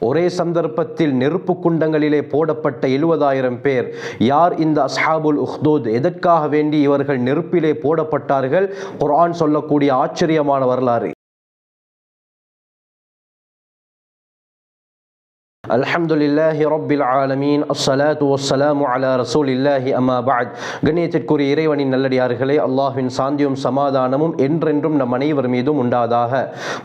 ஒரே சந்தர்ப்பத்தில் நெருப்பு குண்டங்களிலே போடப்பட்ட எழுபதாயிரம் பேர். யார் இந்த அஸ்ஹாபுல் உஹ்தூத்? எதற்காக வேண்டி இவர்கள் நெருப்பிலே போடப்பட்டார்கள்? குர்ஆன் சொல்லக்கூடிய ஆச்சரியமான வரலாறு. அல்ஹம்துலில்லாஹி ரொப்பில் ஆலமீன். அஸ்ஸலாத்து வஸ்ஸலாமு அலா ரசூலில்லாஹி அம்மா பாத் கண்ணியத்திற்குரிய இறைவனின் நல்லடியார்களே அல்லாஹின் சாந்தியும் சமாதானமும் என்றென்றும் நம் அனைவர் மீதும் உண்டாதாக.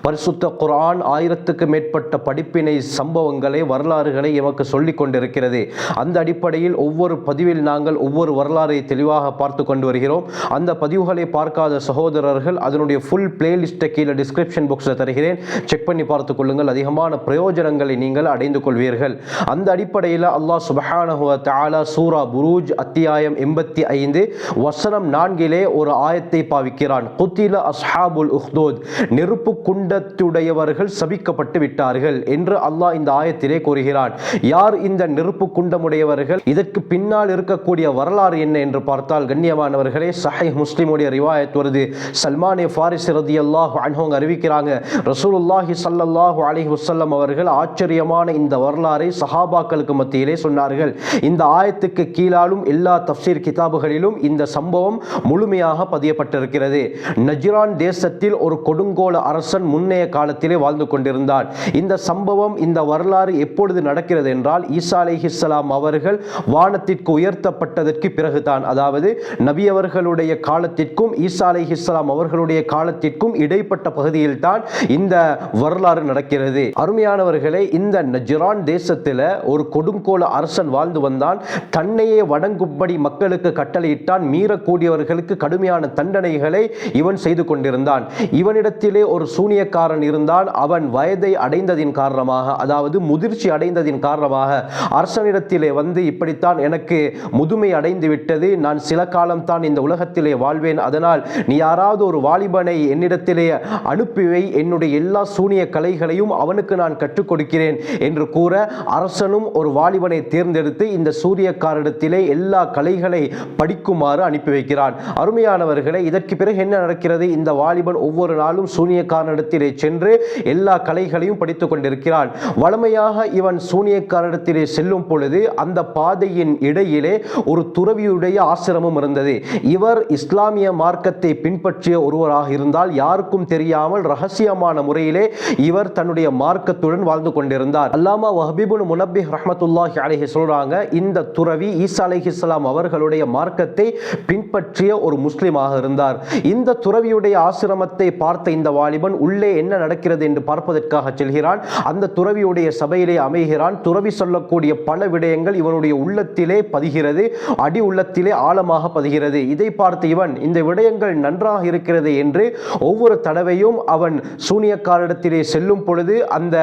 பரிசுத்த குரான் ஆயிரத்துக்கு மேற்பட்ட படிப்பினை சம்பவங்களை வரலாறுகளை எமக்கு சொல்லிக் கொண்டிருக்கிறது. அந்த அடிப்படையில் ஒவ்வொரு பதிவில் நாங்கள் ஒவ்வொரு வரலாறை தெளிவாக பார்த்து கொண்டு வருகிறோம். அந்த பதிவுகளை பார்க்காத சகோதரர்கள் அதனுடைய ஃபுல் பிளேலிஸ்ட்டை கீழே டிஸ்கிரிப்ஷன் பாக்ஸில் தருகிறேன். செக் பண்ணி பார்த்துக் கொள்ளுங்கள். அதிகமான பிரயோஜனங்களை நீங்கள் அடைந்து கொள்ள கொள்வீர்கள் அந்த அடிப்படையில் அல்லாஹ் சுபஹானஹு தாலா சூரா புரூஜ் அத்தியாயம் எண்பத்தி ஐந்து வசனம் நான்கிலே ஒரு ஆயத்தை பாவிக்கிறான். குத்தில அஸ்ஹாபுல் உஹ்தோத் நெருப்பு குண்டத்துடையவர்கள் சபிக்கப்பட்டு விட்டார்கள் என்று அல்லாஹ் இந்த ஆயத்திலே கூறுகிறான். யார் இந்த நெருப்பு குண்டமுடையவர்கள்? இதற்கு பின்னால் இருக்கக்கூடிய வரலாறு என்ன என்று பார்த்தால் கண்ணியமானவர்களே சஹை முஸ்லிமுடைய ரிவாயத் வருது. சல்மானே ஃபாரிஸ் ரதி அல்லாஹ் அன்ஹோங்க அறிவிக்கிறாங்க ரசூலுல்லாஹி சல்லாஹூ அலி வசல்லம் அவர்கள் ஆச்சரியமான இந்த வரலாறை சஹாபாக்களுக்கு மத்தியிலே சொன்னார்கள். இந்த ஆயத்துக்கு கீழாலும் எல்லா தஃப்சீர் கிதாபுகளிலும் இந்த சம்பவம் முழுமையாக பதியப்பட்டிருக்கிறது. நஜ்ரான் தேசத்தில் ஒரு கொடுங்கோல அரசன் முன்னைய காலத்திலே வாழ்ந்து கொண்டிருந்தான். இந்த சம்பவம் இந்த வரலாறு எப்பொழுது நடக்கிறது என்றால் ஈசா அலிஹிஸ்லாம் அவர்கள் வானத்திற்கு உயர்த்தப்பட்டதற்கு பிறகுதான். அதாவது நபி அவர்களுடைய காலத்திற்கும் ஈசா அலிஹிஸ்லாம் அவர்களுடைய காலத்திற்கும் இடைப்பட்ட பகுதியில் தான் இந்த வரலாறு நடக்கிறது. அருமையானவர்களே இந்த நஜ்ரான் தேசத்தில் ஒரு கொடுங்கோல அரசன் வாழ்ந்து வந்தான். தன்னையே வணங்கும்படி மக்களுக்கு கட்டளையிட்டான். மீறக்கூடியவர்களுக்கு கடுமையான தண்டனைகளை இவன் செய்து கொண்டிருந்தான். இவனிடத்திலே ஒரு சூனியக்காரன் இருந்தான். அவன் வயதை அடைந்ததின் காரணமாக அதாவது முதிர்ச்சி அடைந்ததின் காரணமாக அரசனிடத்திலே வந்து இப்படித்தான் எனக்கு முதுமை அடைந்து விட்டது. நான் சில காலம் தான் இந்த உலகத்திலே வாழ்வேன். அதனால் நீ யாராவது ஒரு வாலிபனை என்னிடத்திலே அனுப்பிவை. என்னுடைய எல்லா சூனிய கலைகளையும் அவனுக்கு நான் கற்றுக் கொடுக்கிறேன் என்று கூற அரசனும் ஒரு வாலிபனை தேர்ந்தெடுத்து இந்த சூரியக்காரிடத்திலே எல்லா கலைகளை படிக்குமாறு அனுப்பி வைக்கிறான். அருமையானவர்களே இதற்கு பிறகு என்ன நடக்கிறது? இந்த வாலிபன் ஒவ்வொரு நாளும் சூனியக்காரனிடத்திலே சென்று எல்லா கலைகளையும் படித்துக் கொண்டிருக்கிறான். வளமையாக இவன் சூனியக்காரனிடத்திலே செல்லும் பொழுது அந்த பாதையின் இடையிலே ஒரு துறவியுடைய ஆசிரமம் இருந்தது. இவர் இஸ்லாமிய மார்க்கத்தை பின்பற்றிய ஒருவராக இருந்தால் யாருக்கும் தெரியாமல் ரகசியமான முறையிலே இவர் தன்னுடைய மார்க்கத்துடன் வாழ்ந்து கொண்டிருந்தார். அல்லாம வஹபீபுன் முனப்பிஹ் ரஹமத்துல்லாஹி அலைஹி சொல்கிறாங்க இந்த துறவி ஈசா அலைஹிஸ்ஸலாம் அவர்களுடைய மார்க்கத்தை பின்பற்றிய ஒரு முஸ்லீமாக இருந்தார். இந்த துறவியுடைய ஆசிரமத்தை பார்த்த இந்த வாலிபன் உள்ளே என்ன நடக்கிறது என்று பார்ப்பதற்காக செல்கிறான். அந்த துறவியுடைய சபையிலே அமைகிறான். துறவி சொல்லக்கூடிய பல விடயங்கள் இவனுடைய உள்ளத்திலே பதிகிறது அடி உள்ளத்திலே ஆழமாக பதிகிறது. இதை பார்த்து இவன் இந்த விடயங்கள் நன்றாக இருக்கிறது என்று ஒவ்வொரு தடவையும் அவன் சூனியக்காரிடத்திலே செல்லும் பொழுது அந்த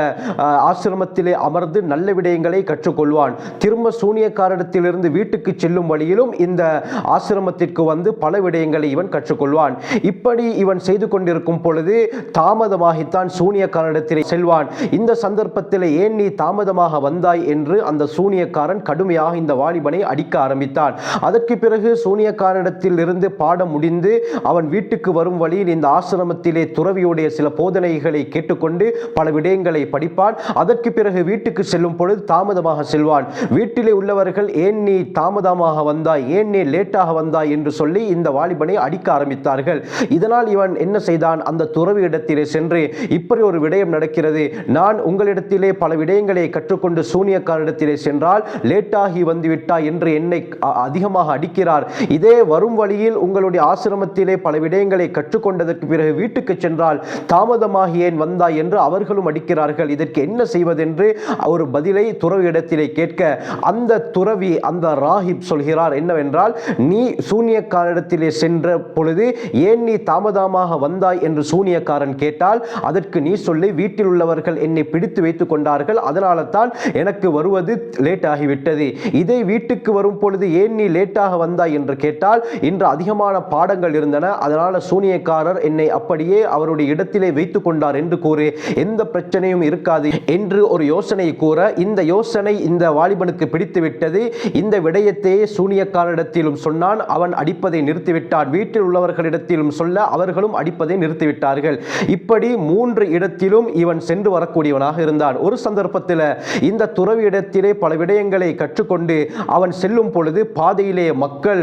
ஆசிரமத்திலே அமர்ந்து நல்ல விடயங்களை கற்றுக்கொள்வான். திரும்ப சூனியக்காரிடத்திலிருந்து வீட்டுக்கு செல்லும் வழியிலும் இந்த ஆசிரமத்திற்கு வந்து பல விடயங்களை இவன் கற்றுக்கொள்வான். இப்படி இவன் செய்து கொண்டிருக்கும் பொழுது தாமதமாகித்தான் சூனியக்காரனிடத்திலே செல்வான். இந்த சந்தர்ப்பத்தில் ஏன் நீ தாமதமாக வந்தாய் என்று அந்த சூனியக்காரன் கடுமையாக இந்த வாலிபனை அடிக்க ஆரம்பித்தான். அதற்கு பிறகு சூனியக்காரனிடத்தில் இருந்து பாடம் முடிந்து அவன் வீட்டுக்கு வரும் வழியில் இந்த ஆசிரமத்திலே துறவியுடைய சில போதனைகளை கேட்டுக்கொண்டு பல விடயங்களை படிப்பான். அதற்கு பிறகு வீட்டுக்கு செல்லும் பொழுது தாமதமாக செல்வான். வீட்டிலே உள்ளவர்கள் ஏன் நீ தாமதமாக வந்தாய்? ஏன் நீ லேட்டாக வந்தாய்? என்று சொல்லி இந்த வாலிபனை அடிக்க ஆரம்பித்தார்கள். இதனால் இவன் என்ன செய்தான்? அந்த துறவி இடத்திலே சென்று இப்படி ஒரு விடயம் நடக்கிறது. நான் உங்களிடத்திலே பல விடயங்களை கற்றுக்கொண்டு சூனியக்காரிடத்திலே சென்றால் லேட்டாகி வந்துவிட்டாய் என்று என்னை அ- அதிகமாக அடிக்கிறார். இதே வரும் வழியில் உங்களுடைய ஆசிரமத்திலே பல விடயங்களை கற்றுக்கொண்டதற்கு பிறகு வீட்டுக்கு சென்றால் தாமதமாகி ஏன் வந்தாய்? என்று அவர்களும் அடிக்கிறார்கள். இதற்கு என்ன செய்வதென்று ஒரு பதிலை துறவி இடத்திலே கேட்க அந்த துறவி அந்த ராஹிப் சொல்கிறார் என்னவென்றால் நீ சூனியக்காரிடத்திலே சென்ற பொழுது ஏன் நீ தாமதமாக வந்தாய்? என்று சூனியக்காரன் கேட்டால் அதற்கு நீ சொல்லி வீட்டில் உள்ளவர்கள் என்னை பிடித்து வைத்துக் கொண்டார்கள். அதனால தான் எனக்கு வருவது லேட் ஆகிவிட்டது இதை வீட்டுக்கு வரும் பொழுது ஏன் நீ லேட்டாக வந்தாய்? என்று கேட்டால் இன்று அதிகமான பாடங்கள் இருந்தன. அதனால சூனியக்காரர் என்னை அப்படியே அவருடைய இடத்திலே வைத்துக் கொண்டார் என்று கூறி. எந்த பிரச்சனையும் இருக்காது என்று ஒரு யோசனை யோசனை கூற இந்த யோசனை இந்த வாலிபனுக்கு பிடித்துவிட்டது. இந்த விடயத்தையே சூனியக்காரரிடத்திலும் சொன்னான். அவன் அடிப்பதை நிறுத்திவிட்டான். வீட்டில் உள்ளவர்களிடத்திலும் சொல்ல அவர்களும் அடிப்பதை நிறுத்திவிட்டார்கள். இப்படி மூன்று இடத்திலும் இவன் சென்று வரக்கூடியவனாக இருந்தான். ஒரு சந்தர்ப்பத்தில் இந்த துறவி இடத்திலே பல விடயங்களை கற்றுக்கொண்டு அவன் செல்லும் பொழுது பாதையிலே மக்கள்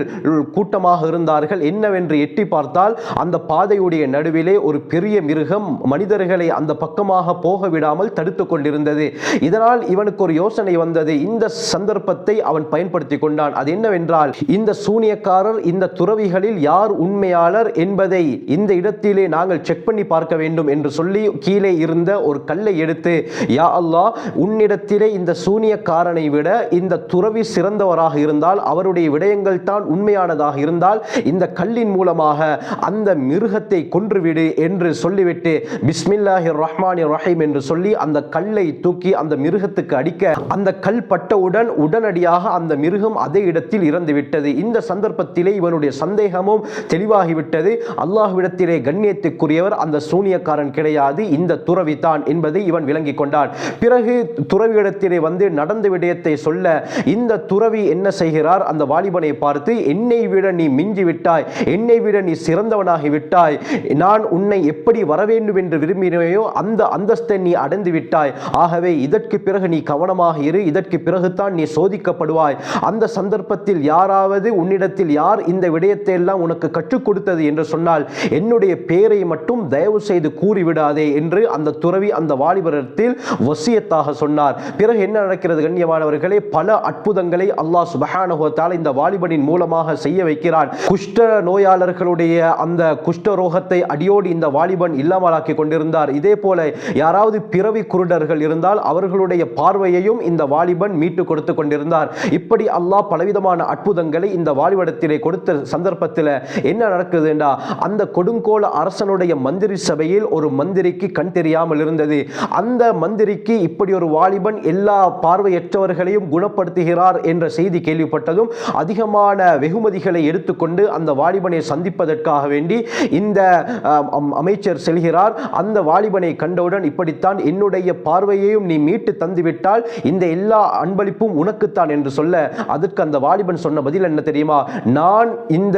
கூட்டமாக இருந்தார்கள். என்னவென்று எட்டி பார்த்தால் அந்த பாதையுடைய நடுவிலே ஒரு பெரிய மிருகம் மனிதர்களை அந்த பக்கமாக போக விடாமல் தடுத்து கொண்டிருந்தது. இதனால் இவனுக்கு ஒரு யோசனை வந்தது. இந்த சந்தர்ப்பத்தை அவன் பயன்படுத்தி கொண்டான். அது என்னவென்றால் இந்த சூனியக்காரர் இந்த துறவிகளில் யார் உண்மையாளர் என்பதை இந்த இடத்திலே நாங்கள் செக் பண்ணி பார்க்க வேண்டும் என்று சொல்லி கீழே இருந்த ஒரு கல்லை எடுத்து யா அல்லாஹ் உன்னிடத்திலே இந்த சூனியக்காரனை விட இந்த துறவி சிறந்தவராக இருந்தால் அவருடைய விடயங்கள் தான் உண்மையானதாக இருந்தால் இந்த கல்லின் மூலமாக அந்த மிருகத்தை கொன்றுவிடு என்று சொல்லிவிட்டு பிஸ்மில்லாஹி ரஹ்மானி ரஹீம் என்று சொல்லி அந்த கல்லை தூக்கி அந்த மிருகத்துக்கு அடிக்க அந்த கல் பட்டவுடன் உடனடியாக அந்த மிருகம் அதே இடத்தில் இறந்து விட்டது இந்த சந்தர்ப்பத்திலே இவனுடைய சந்தேகமும் தெளிவாகிவிட்டது. அல்லாஹ்விடத்திலே கண்ணியத்துக்குரியவர் அந்த சூனியக்காரன் கிடையாது. இந்த துறவி தான் என்பதை இவன் விளங்கிக் கொண்டான். பிறகு துறவியிடத்திலே வந்து நடந்த விடயத்தை சொல்ல இந்த துறவி என்ன செய்கிறார்? அந்த வாலிபனை பார்த்து என்னை விட நீ மிஞ்சி விட்டாய். என்னை விட நீ சிறந்தவனாகி விட்டாய். நான் உன்னை எப்படி வர வேண்டும் என்று விரும்பினையோ அந்த அந்தஸ்தை நீ அடைந்து விட்டாய். ஆகவே இதற்கு பிறகு நீ கவனமாக இரு இதற்கு பிறகுதான் நீ சோதிக்கப்படுவாய். அந்த சந்தர்ப்பத்தில் யாராவது உன்னிடத்தில் யார் இந்த விடயத்தை எல்லாம் உனக்கு கற்றுக் கொடுத்தது என்று சொன்னால் என்னுடைய பேரை மட்டும் தயவு செய்து கூறிவிடாதே என்று அந்த துறவி அந்த வாலிபரத்தில் வசியத்தாக சொன்னார். பிறகு என்ன நடக்கிறது கண்ணியமானவர்களே? பல அற்புதங்களை அல்லாஹ் சுபஹானுகத்தால் இந்த வாலிபனின் மூலமாக செய்ய வைக்கிறான். குஷ்ட நோயாளர்களுடைய அந்த குஷ்ட ரோகத்தை அடியோடு இந்த வாலிபன் இல்லாமலாக்கி கொண்டிருந்தார். இதே போல யாராவது பிறவி குருடர்கள் இருந்தால் அவர்கள் அவர்களுடைய பார்வையையும் இந்த வாலிபன் மீட்டு கொடுத்து கொண்டிருந்தார். இப்படி அல்லாஹ் பலவிதமான அற்புதங்களை இந்த வாலிபடத்திலே கொடுத்த சந்தர்ப்பத்தில் என்ன நடக்குதுண்டா அந்த கொடுங்கோல அரசனுடைய மந்திரி சபையில் ஒரு மந்திரிக்கு கண் தெரியாமல் இருந்தது. அந்த மந்திரிக்கு இப்படி ஒரு வாலிபன் எல்லா பார்வையற்றவர்களையும் குணப்படுத்துகிறார் என்ற செய்தி கேள்விப்பட்டதும் அதிகமான வெகுமதிகளை எடுத்துக்கொண்டு அந்த வாலிபனை சந்திப்பதற்காக வேண்டி இந்த அமைச்சர் செல்கிறார். அந்த வாலிபனை கண்டவுடன் இப்படித்தான் என்னுடைய பார்வையையும் நீ மீட்டு தந்துவிட்டால் இந்த எல்லா அன்பளிப்பும் உனக்குத்தான் என்று சொல்ல அதற்கு அந்த வாலிபன் சொன்ன பதில் என்ன தெரியுமா? நான் இந்த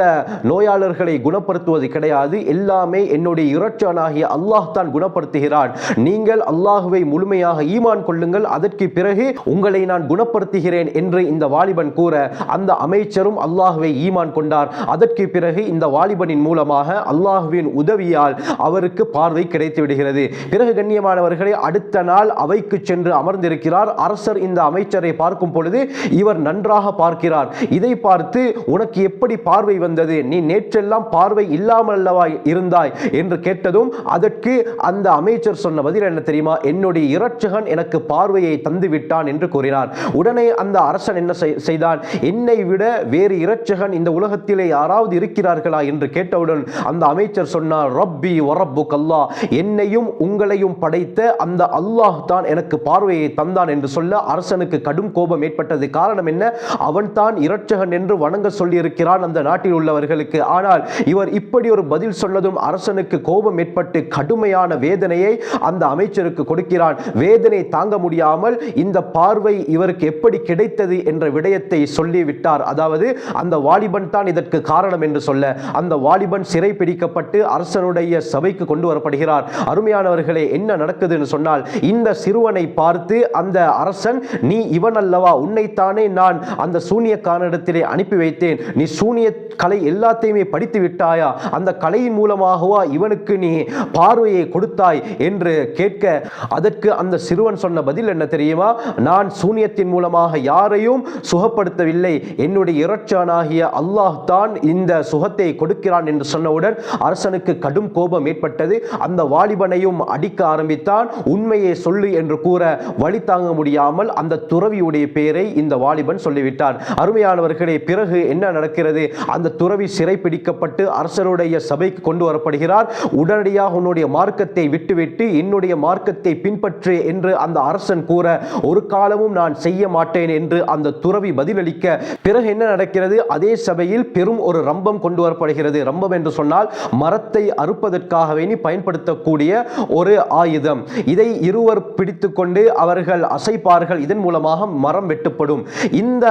நோயாளர்களை குணப்படுத்துவது கிடையாது எல்லாமே என்னுடைய இரட்சனாகிய அல்லாஹ் தான் குணப்படுத்துகிறான். நீங்கள் அல்லாஹுவை முழுமையாக ஈமான் கொள்ளுங்கள் அதற்கு பிறகு உங்களை நான் குணப்படுத்துகிறேன் என்று இந்த வாலிபன் கூற அந்த அமைச்சரும் அல்லாஹுவை ஈமான் கொண்டார். அதற்கு பிறகு இந்த வாலிபனின் மூலமாக அல்லாஹுவின் உதவியால் அவருக்கு பார்வை கிடைத்து விடுகிறது. பிறகு கண்ணியமானவர்களே அடுத்த நாள் அவைக்கு சென்று சென்று அமர்ந்திருக்கிறார். அரசர் இந்த அமைச்சரை பார்க்கும் பொழுது இவர் நன்றாக பார்க்கிறார். இதை பார்த்து உனக்கு எப்படி பார்வை வந்தது? நீ நேற்றெல்லாம் பார்வை இல்லாமல் அல்லவா இருந்தாய்? என்று கேட்டதும் அதற்கு அந்த அமைச்சர் சொன்ன பதில் என்ன தெரியுமா? என்னுடைய இரட்சகன் எனக்கு பார்வையை தந்து விட்டான் என்று கூறினார். உடனே அந்த அரசன் என்ன செய்தான்? என்னை விட வேறு இரட்சகன் இந்த உலகத்திலே யாராவது இருக்கிறார்களா? என்று கேட்டவுடன் அந்த அமைச்சர் சொன்னார் ரப்பி வரப்புக் கல்லா என்னையும் உங்களையும் படைத்த அந்த அல்லாஹ் தான் எனக்கு பார்வை பார்வையை தந்தான் என்று சொல்ல அரசனுக்கு கடும் கோபம் ஏற்பட்டது. காரணம் என்ன? அவன் தான் இரட்சகன் என்று வணங்க சொல்லியிருக்கிறான் அந்த நாட்டில் உள்ளவர்களுக்கு. ஆனால் இவர் இப்படி ஒரு பதில் சொன்னதும் அரசனுக்கு கோபம் ஏற்பட்டு கடுமையான வேதனையை அந்த அமைச்சருக்கு கொடுக்கிறான். வேதனை தாங்க முடியாமல் இந்த பார்வை இவருக்கு எப்படி கிடைத்தது என்ற விடயத்தை சொல்லிவிட்டார். அதாவது அந்த வாலிபன் தான் இதற்கு காரணம் என்று சொல்ல அந்த வாலிபன் சிறை பிடிக்கப்பட்டு அரசனுடைய சபைக்கு கொண்டு வரப்படுகிறார். அருமையானவர்களே என்ன நடக்குதுன்னு சொன்னால் இந்த சிறுவனை பார்த்து அந்த அரசன் நீ இவன் அல்லவா உன்னைத்தானே நான் அந்த சூனியக்காரனிடத்திலே அனுப்பி வைத்தேன். நீ சூனிய கலை எல்லாத்தையுமே படித்து விட்டாயா? அந்த கலையின் மூலமாகவா இவனுக்கு நீ பார்வையை கொடுத்தாய்? என்று கேட்க அதற்கு அந்த சிறுவன் சொன்ன பதில் என்ன தெரியுமா? நான் சூனியத்தின் மூலமாக யாரையும் சுகப்படுத்தவில்லை. என்னுடைய இரட்சானாகிய அல்லாஹ் தான் இந்த சுகத்தை கொடுக்கிறான் என்று சொன்னவுடன் அரசனுக்கு கடும் கோபம் ஏற்பட்டது. அந்த வாலிபனையும் அடிக்க ஆரம்பித்தான். உண்மையை சொல்லு என்று கூற வழி தாங்க முடியாமல் அந்த துறவியுடைய பெயரை இந்த வாலிபன் சொல்லிவிட்டார் அருமையானவர்களே பிறகு என்ன நடக்கிறது? அந்த துறவி சிறை பிடிக்கப்பட்டு அரசருடைய சபைக்கு கொண்டு வரப்படுகிறார். உடனடியாக உன்னுடைய மார்க்கத்தை விட்டுவிட்டு என்னுடைய மார்க்கத்தை பின்பற்று என்று அந்த அரசன் கூற ஒரு காலமும் நான் செய்ய மாட்டேன் என்று அந்த துறவி பதிலளிக்க பிறகு என்ன நடக்கிறது? அதே சபையில் பெரும் ஒரு ரம்பம் கொண்டு வரப்படுகிறது. ரம்பம் என்று சொன்னால் மரத்தை அறுப்பதற்காகவே பயன்படுத்தக்கூடிய ஒரு ஆயுதம். இதை இருவர் பிடித்துக்கொண்டு அவர்கள் அசைப்பார்கள். இதன் மூலமாக மரம் வெட்டுப்படும். இந்த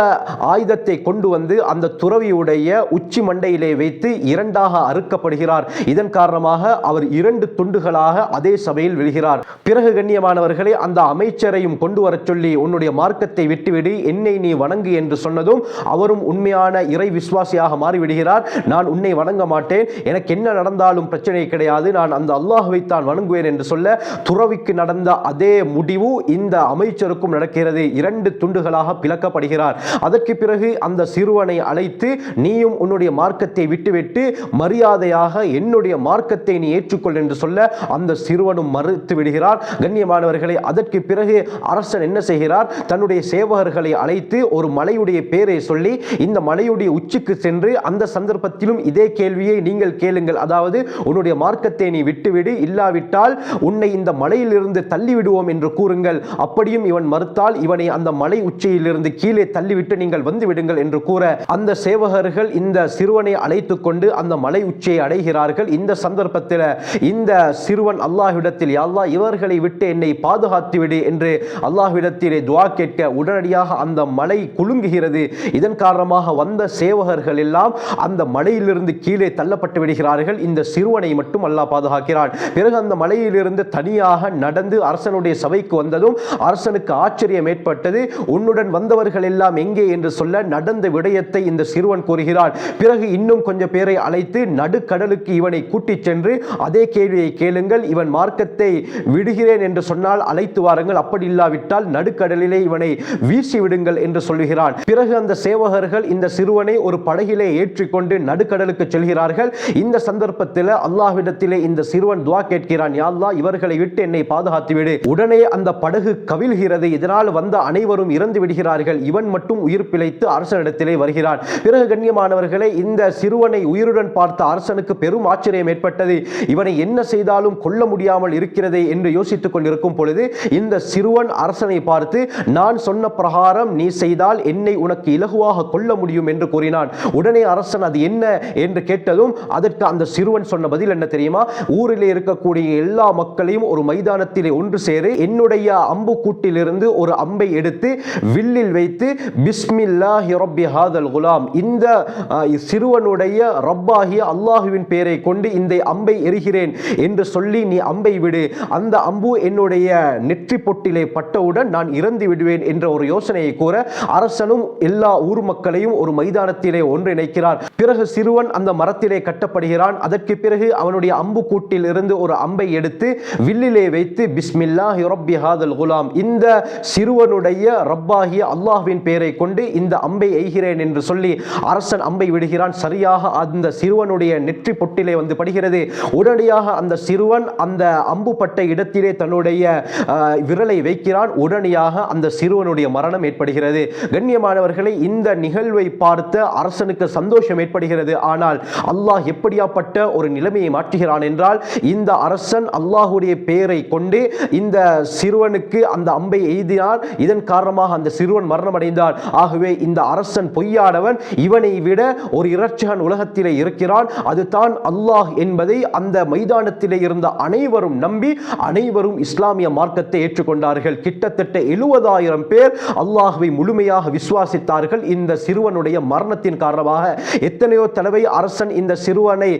ஆயுதத்தை கொண்டு வந்து அந்த துறவியுடைய உச்சி மண்டையிலே வைத்து இரண்டாக அறுக்கப்படுகிறார். இதன் காரணமாக அவர் இரண்டு துண்டுகளாக அதே சபையில் விழுகிறார். பிறகு கண்ணியமானவர்களே அந்த அமைச்சரையும் கொண்டு வரச் சொல்லி உன்னுடைய மார்க்கத்தை விட்டுவிடு. என்னை நீ வணங்கு என்று சொன்னதும் அவரும் உண்மையான இறை விசுவாசியாக மாறிவிடுகிறார். நான் உன்னை வணங்க மாட்டேன். எனக்கு என்ன நடந்தாலும் பிரச்சனை கிடையாது. நான் அந்த அல்லாஹுவை தான் வணங்குவேன் என்று சொல்ல துறவிக்கு நடந்த அதே முடிவு இந்த அமைச்சருக்கும் நடக்கிறது. இரண்டு துண்டுகளாக பிளக்கப்படுகிறார். அதற்கு பிறகு அந்த சிறுவனை அழைத்து நீயும் உன்னுடைய மார்க்கத்தை விட்டுவிட்டு மரியாதையாக என்னுடைய மார்க்கத்தை நீ ஏற்றுக்கொள் என்று சொல்ல அந்த சிறுவனும் மறுத்து விடுகிறார். கண்ணியமானவர்களை அதற்கு பிறகு அரசன் என்ன செய்கிறார்? தன்னுடைய சேவகர்களை அழைத்து ஒரு மலையுடைய பேரை சொல்லி இந்த மலையுடைய உச்சிக்கு சென்று அந்த சந்தர்ப்பத்திலும் இதே கேள்வியை நீங்கள் கேளுங்கள். அதாவது உன்னுடைய மார்க்கத்தை நீ விட்டுவிடு இல்லாவிட்டால் உன்னை இந்த மலையிலிருந்து தள்ளிவிடுவோம் என்று கூறுங்கள். அப்படியும் இவன் மறுத்தால் இவனை அந்த மலை உச்சியிலிருந்து கீழே தள்ளிவிட்டு நீங்கள் வந்து விடுங்கள் என்று கூற அந்த சேவகர்கள் இந்த சிறுவனை அழைத்து கொண்டு அந்த மலை உச்சியை அடைகிறார்கள். இந்த சந்தர்ப்பத்தில் இந்த சிறுவன் அல்லாஹ்விடத்தில் "யா இவர்களை விட்டு என்னை பாதுகாத்து விடு என்று அல்லாஹ்விடத்திலே துவா கேட்க உடனடியாக அந்த மலை குலுங்குகிறது. இதன் காரணமாக வந்த சேவகர்கள் எல்லாம் அந்த மலையிலிருந்து கீழே தள்ளப்பட்டு விடுகிறார்கள். இந்த சிறுவனை மட்டும் அல்லாஹ் பாதுகாக்கிறான். பிறகு அந்த மலையிலிருந்து தனியாக நடந்து அரசனுடைய சபைக்கு வந்த வந்ததும் அரசனுக்கு ஆச்சரியம் ஏற்பட்டது. உன்னுடன் வந்தவர்கள் எல்லாம் எங்கே என்று சொல்ல நடந்த விடயத்தை இந்த சிறுவன் கூறுகிறான். பிறகு இன்னும் கொஞ்சம் பேரை அழைத்து நடுக்கடலுக்கு இவனை கூட்டிச் சென்று அதே கேள்வியை கேளுங்கள். இவன் மார்க்கத்தை விடுகிறேன் என்று சொன்னால் அழைத்து வாருங்கள். அப்படி இல்லாவிட்டால் நடுக்கடலிலே இவனை வீசி விடுங்கள் என்று சொல்லுகிறான் பிறகு அந்த சேவகர்கள் இந்த சிறுவனை ஒரு படகிலே ஏற்றிக்கொண்டு நடுக்கடலுக்கு செல்கிறார்கள். இந்த சந்தர்ப்பத்தில் அல்லாஹ்விடத்திலே இந்த சிறுவன் துவா கேட்கிறான். யாழ்லா இவர்களை விட்டு என்னை பாதுகாத்து விடு உடனே அந்த படகு கவிழ்கிறது. இதனால் வந்த அனைவரும் இறந்து விடுகிறார்கள். இவன் மட்டும் உயிர் பிழைத்து அரசனிடத்திலே வருகிறான். பிறகு கண்ணியமானவர்களை இந்த சிறுவனை உயிருடன் பார்த்த அரசனுக்கு பெரும் ஆச்சரியம் ஏற்பட்டது. இவனை என்ன செய்தாலும் கொல்ல முடியாமல் இருக்கிறதே என்று யோசித்துக் கொண்டிருக்கும் பொழுது இந்த சிறுவன் அரசனை பார்த்து நான் சொன்ன பிரகாரம் நீ செய்தால் என்னை உனக்கு இலகுவாக கொல்ல முடியும் என்று கூறினான். உடனே அரசன் அது என்ன? என்று கேட்டதும் அதற்கு அந்த சிறுவன் சொன்ன பதில் என்ன தெரியுமா? ஊரிலே இருக்கக்கூடிய எல்லா மக்களையும் ஒரு மைதானத்திலே ஒன்று சேரு. என்னுடைய அம்பு கூட்டிலிருந்து ஒரு அம்பை எடுத்து வில்லில் வைத்து பிஸ்மில்லா ஹிரப்பி ஹாதல் குலாம். இந்த சிறுவனுடைய ரப்பாகிய அல்லாஹுவின் பெயரை கொண்டு இந்த அம்பை எரிகிறேன் என்று சொல்லி நீ அம்பை விடு. அந்த அம்பு என்னுடைய நெற்றி பொட்டிலே பட்டவுடன் நான் இறந்து விடுவேன் என்ற ஒரு யோசனையை கூற அரசனும் எல்லா ஊர் மக்களையும் ஒரு மைதானத்திலே ஒன்றிணைக்கிறார் பிறகு சிறுவன் அந்த மரத்திலே கட்டப்படுகிறான். அதற்கு பிறகு அவனுடைய அம்பு கூட்டில் இருந்து ஒரு அம்பை எடுத்து வில்லிலே வைத்து பிஸ்மில்லா ஹிரப்பி ஹாதல் குலாம். இந்த சிறுவனுடைய ரப்பாகிய அல்லாஹ்வின் பெயரை கொண்டு இந்த அம்பை எய்கிறேன் என்று சொல்லி அரசன் அம்பை விடுகிறான். சரியாக அந்த சிறுவனுடைய நெற்றி பொட்டிலே வந்து படுகிறது. உடனடியாக அந்த சிறுவன் அந்த அம்பு பட்ட இடத்திலே தன்னுடைய விரலை வைக்கிறான். உடனடியாக அந்த சிறுவனுடைய மரணம் ஏற்படுகிறது. கண்ணியமானவர்களை இந்த நிகழ்வை பார்த்த அரசனுக்கு சந்தோஷம் ஏற்படுகிறது. ஆனால் அல்லாஹ் எப்படியாப்பட்ட ஒரு நிலைமையை மாற்றுகிறான் என்றால் இந்த அரசன் அல்லாஹுடைய பெயரை கொண்டு இந்த சிறுவனுக்கு அவனுக்கு அந்த அம்பை எய்தினார் இதன் காரணமாக அந்த சிறுவன் மரணமடைந்தார் ஆகவே இந்த அரசன் பொய்யானவன். இவனை விட ஒரு இரட்சகன் உலகத்திலே இருக்கிறான். அதுதான் அல்லாஹ் என்பதை அந்த மைதானத்திலே இருந்த அனைவரும் நம்பி அனைவரும் இஸ்லாமிய மார்க்கத்தை ஏற்றுக்கொண்டார்கள். கிட்டத்தட்ட எழுபதாயிரம் பேர் அல்லாஹுவை முழுமையாக விசுவாசித்தார்கள். இந்த சிறுவனுடைய மரணத்தின் காரணமாக எத்தனையோ தடவை அரசன் இந்த சிறுவனை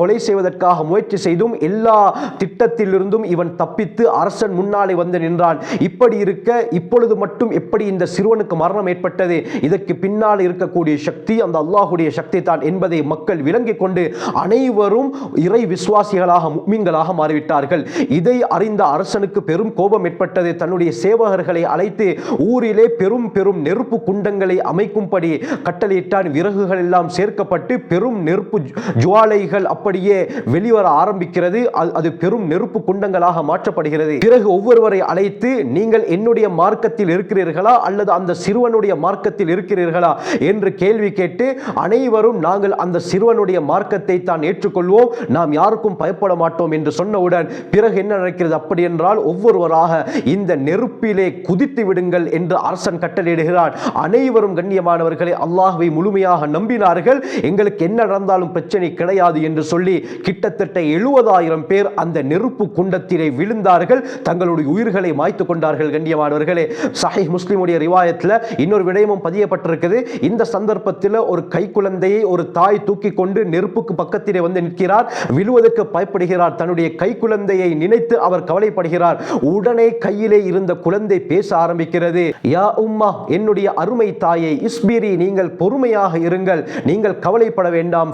கொலை செய்வதற்காக முயற்சி செய்தும் எல்லா திட்டத்திலிருந்தும் இவன் தப்பித்து அரசன் முன்னாலே வந்து என்றான். இப்படி இருக்க இப்பொழுது மட்டும் எப்படி இந்த சிறுவனுக்கு மரணம் ஏற்பட்டது? இதற்கு பின்னால் இருக்கக்கூடிய சக்தி அந்த அல்லாஹுடைய சக்தி தான் என்பதை மக்கள் விளங்கிக் கொண்டு அனைவரும் இறை விசுவாசிகளாக முக்மீன்களாக மாறிவிட்டார்கள். இதை அறிந்த அரசனுக்கு பெரும் கோபம் ஏற்பட்டது. தன்னுடைய சேவகர்களை அழைத்து ஊரிலே பெரும் பெரும் நெருப்பு குண்டங்களை அமைக்கும்படி கட்டளையிட்டான். விறகுகள் எல்லாம் சேர்க்கப்பட்டு பெரும் நெருப்பு ஜுவாலைகள் அப்படியே வெளிவர ஆரம்பிக்கிறது. அது- பெரும் நெருப்பு குண்டங்களாக மாற்றப்படுகிறது. பிறகு ஒவ்வொருவரை அழை அழைத்து நீங்கள் என்னுடைய மார்க்கத்தில் இருக்கிறீர்களா அல்லது அந்த சிறுவனுடைய மார்க்கத்தில் இருக்கிறீர்களா என்று கேள்வி கேட்டு அனைவரும் நாங்கள் அந்த சிறுவனுடைய மார்க்கத்தை தான் ஏற்றுக்கொள்வோம். நாம் யாருக்கும் பயப்பட மாட்டோம் என்று சொன்னவுடன் பிறகு என்ன நடக்கிறது அப்படி என்றால் ஒவ்வொருவராக இந்த நெருப்பிலே குதித்து விடுங்கள் என்று அரசன் கட்டளையிடுகிறான். அனைவரும் கண்ணியமானவர்களை அல்லாஹுவை முழுமையாக நம்பினார்கள். எங்களுக்கு என்ன நடந்தாலும் பிரச்சனை கிடையாது என்று சொல்லி கிட்டத்தட்ட எழுபதாயிரம் பேர் அந்த நெருப்பு குண்டத்திலே விழுந்தார்கள். தங்களுடைய உயிர்களை கண்களை மாய்த்து கொண்டார்கள் கண்ணியமானவர்களே சஹி முஸ்லிமுடைய ரிவாயத்தில் இன்னொரு விடயமும் பதியப்பட்டிருக்குது. இந்த சந்தர்ப்பத்தில் ஒரு கை குழந்தையை ஒரு தாய் தூக்கி கொண்டு நெருப்புக்கு பக்கத்திலே வந்து நிற்கிறார். விழுவதற்கு பயப்படுகிறார். தன்னுடைய கை குழந்தையை நினைத்து அவர் கவலைப்படுகிறார். உடனே கையிலே இருந்த குழந்தை பேச ஆரம்பிக்கிறது. யா உம்மா என்னுடைய அருமை தாயை இஸ்பிரி நீங்கள் பொறுமையாக இருங்கள். நீங்கள் கவலைப்பட வேண்டாம்.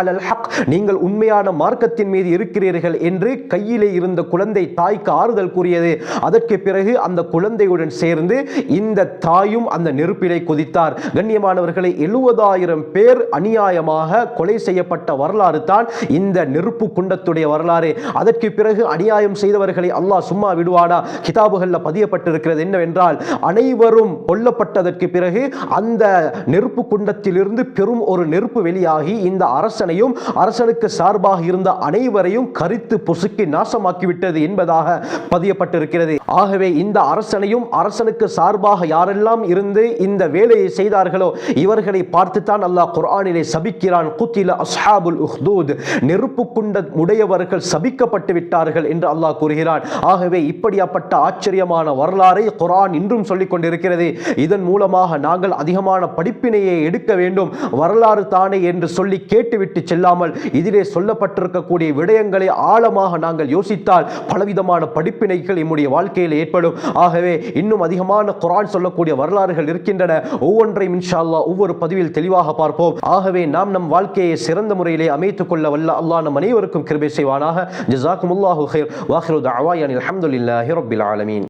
அலல் ஹக் நீங்கள் உண்மையான மார்க்கத்தின் மீது இருக்கிறீர்கள் என்று கையிலே இருந்த குழந்தை தாய்க்கு ஆறுதல் கூறியது. அதற்கு பிறகு அந்த குழந்தையுடன் சேர்ந்து இந்த தாயும் அந்த நெருப்பிலை குதித்தார். கண்ணியமானவர்களை எழுபதாயிரம் பேர் அநியாயமாக கொலை செய்யப்பட்ட வரலாறு தான் இந்த நெருப்பு குண்டத்துடைய வரலாறு. அதற்கு பிறகு அநியாயம் செய்தவர்களை அல்லாஹ் சும்மா விடுவானா? கிதாபுகளில் பதியப்பட்டிருக்கிறது என்னவென்றால் அனைவரும் கொல்லப்பட்டதற்கு பிறகு அந்த நெருப்பு குண்டத்திலிருந்து பெரும் ஒரு நெருப்பு வெளியாகி இந்த அரசனையும் அரசனுக்கு சார்பாக இருந்த அனைவரையும் கரித்து பொசுக்கி நாசமாக்கிவிட்டது என்பதாக பதியப்பட்டிருக்கிறது. இருக்கிறது. ஆகவே இந்த அரசனையும் அரசனுக்கு சார்பாக யாரெல்லாம் இருந்து இந்த வேலையை செய்தார்களோ இவர்களை பார்த்துத்தான் அல்லாஹ் குர்ஆனிலே சபிக்கிறான். குத்தில அஸ்ஹாபுல் உஹ்தூத். நெருப்பு குண்ட உடையவர்கள் சபிக்கப்பட்டு விட்டார்கள் என்று அல்லாஹ் கூறுகிறான். ஆகவே இப்படியாப்பட்ட ஆச்சரியமான வரலாறை குரான் இன்றும் சொல்லிக் கொண்டிருக்கிறது. இதன் மூலமாக நாங்கள் அதிகமான படிப்பினையை எடுக்க வேண்டும். வரலாறு தானே என்று சொல்லி கேட்டுவிட்டு செல்லாமல் இதிலே சொல்லப்பட்டிருக்கக்கூடிய விடயங்களை ஆழமாக நாங்கள் யோசித்தால் பலவிதமான படிப்பினைகள் நம்முடைய வாழ்க்கையில் ஏற்படும். ஆகவே இன்னும் அதிகமான குரான் சொல்லக்கூடிய வரலாறுகள் இருக்கின்றன. ஒவ்வொன்றையும் இன்ஷா ஒவ்வொரு பதிவில் தெளிவாக பார்ப்போம். ஆகவே நாம் நம் வாழ்க்கையை சிறந்த முறையிலே அமைத்துக் கொள்ள வல்ல அல்லாஹ் நம் அனைவருக்கும் கிருபை செய்வானாக. ஜஸாக்குமுல்லாஹு ஹைர் வாஹிரு தஅவாயனில் அல்ஹம்துலில்லாஹி ரப்பில் ஆலமீன்.